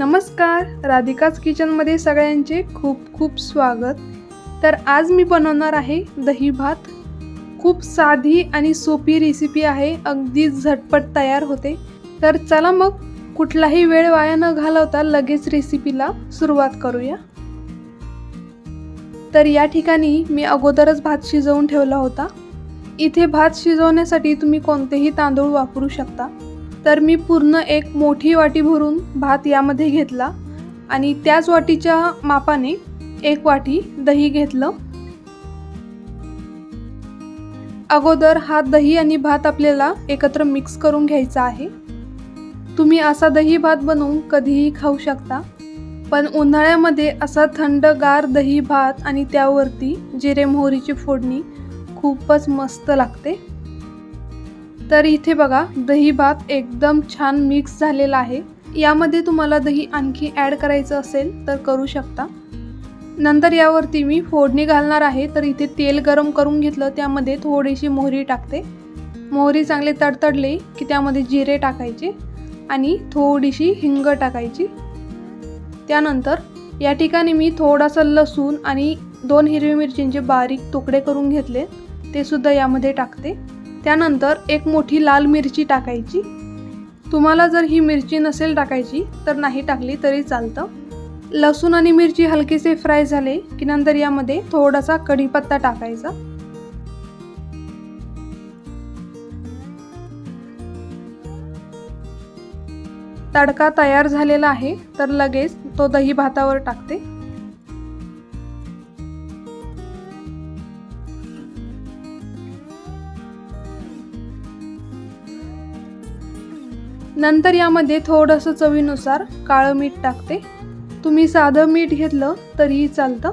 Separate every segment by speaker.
Speaker 1: नमस्कार राधिकाच किचनमध्ये सगळ्यांचे खूप खूप स्वागत. तर आज मी बनवणार आहे दही भात. खूप साधी आणि सोपी रेसिपी आहे अगदी झटपट तयार होते. तर चला मग कुठलाही वेळ वाया न घालवता लगेच रेसिपीला सुरुवात करूया. तर या ठिकाणी मी अगोदरच भात शिजवून ठेवला होता. इथे भात शिजवण्यासाठी तुम्ही कोणतेही तांदूळ वापरू शकता. तर मी पूर्ण एक मोठी वाटी भरून भात यामध्ये घेतला आणि त्याच वाटीच्या मापाने एक वाटी दही घेतलं. अगोदर हा दही आणि भात आपल्याला एकत्र मिक्स करून घ्यायचा आहे. तुम्ही असा दही भात बनवून कधीही खाऊ शकता पण उन्हाळ्यामध्ये असा थंडगार दही भात आणि त्यावरती जिरे मोहरीची फोडणी खूपच मस्त लागते. तर इथे बघा दही भात एकदम छान मिक्स झालेला आहे. यामध्ये तुम्हाला दही आणखी ॲड करायचं असेल तर करू शकता. नंतर यावरती मी फोडणी घालणार आहे तर इथे तेल गरम करून घेतलं त्यामध्ये थोडीशी मोहरी टाकते. मोहरी चांगले तडतडले की त्यामध्ये जिरे टाकायचे आणि थोडीशी हिंग टाकायची. त्यानंतर या ठिकाणी मी थोडासा लसूण आणि दोन हिरवी मिरचींचे बारीक तुकडे करून घेतले ते सुद्धा यामध्ये टाकते. त्यानंतर एक मोठी लाल मिरची टाकायची. तुम्हाला जर ही मिरची नसेल टाकायची तर नाही टाकली तरी चालतं. लसूण आणि मिरची हलकेसे फ्राय झाले की नंतर यामध्ये थोडासा कढीपत्ता टाकायचा. तडका तयार झालेला आहे तर लगेच तो दही भातावर टाकते. नंतर यामध्ये थोडंसं चवीनुसार काळं मीठ टाकते. तुम्ही साधं मीठ घेतलं तरीही चालतं.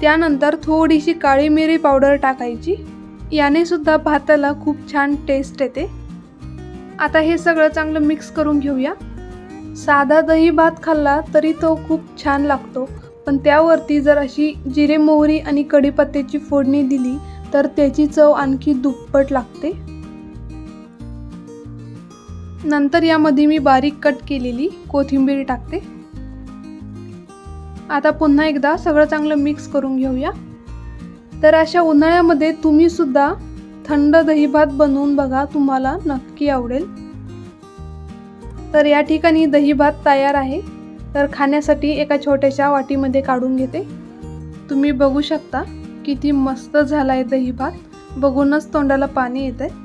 Speaker 1: त्यानंतर थोडीशी काळी मिरी पावडर टाकायची. याने सुद्धा भाताला खूप छान टेस्ट येते. आता हे सगळं चांगलं मिक्स करून घेऊया. साधा दही भात खाल्ला तरी तो खूप छान लागतो. पण त्यावरती जर अशी जिरे मोहरी आणि कढीपत्त्याची फोडणी दिली तर त्याची चव आणखी दुप्पट लागते. नंतर यामध्ये मी बारीक कट केलेली कोथिंबीर टाकते. आता पुन्हा एकदा सगळं चांगलं मिक्स करून घेऊया. तर अशा उन्हाळ्यामध्ये तुम्ही सुद्धा थंड दहीभात बनवून बघा तुम्हाला नक्की आवडेल. तर या ठिकाणी दहीभात तयार आहे. तर खाण्यासाठी एका छोट्याशा वाटीमध्ये काढून घेते. तुम्ही बघू शकता. किती मस्त झाला आहे दही भात. बघूनच तोंडाला पाणी येत आहे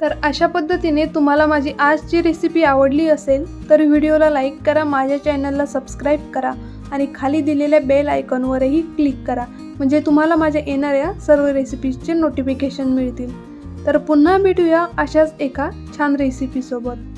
Speaker 1: तर अशा पद्धतीने तुम्हाला माझी आजची रेसिपी आवडली असेल तर व्हिडिओला लाईक करा माझ्या चॅनलला सबस्क्राईब करा आणि खाली दिलेल्या बेल आयकॉनवरही क्लिक करा. म्हणजे तुम्हाला माझ्या येणाऱ्या सर्व रेसिपीजचे नोटिफिकेशन मिळतील. तर पुन्हा भेटूया अशाच एका छान रेसिपीसोबत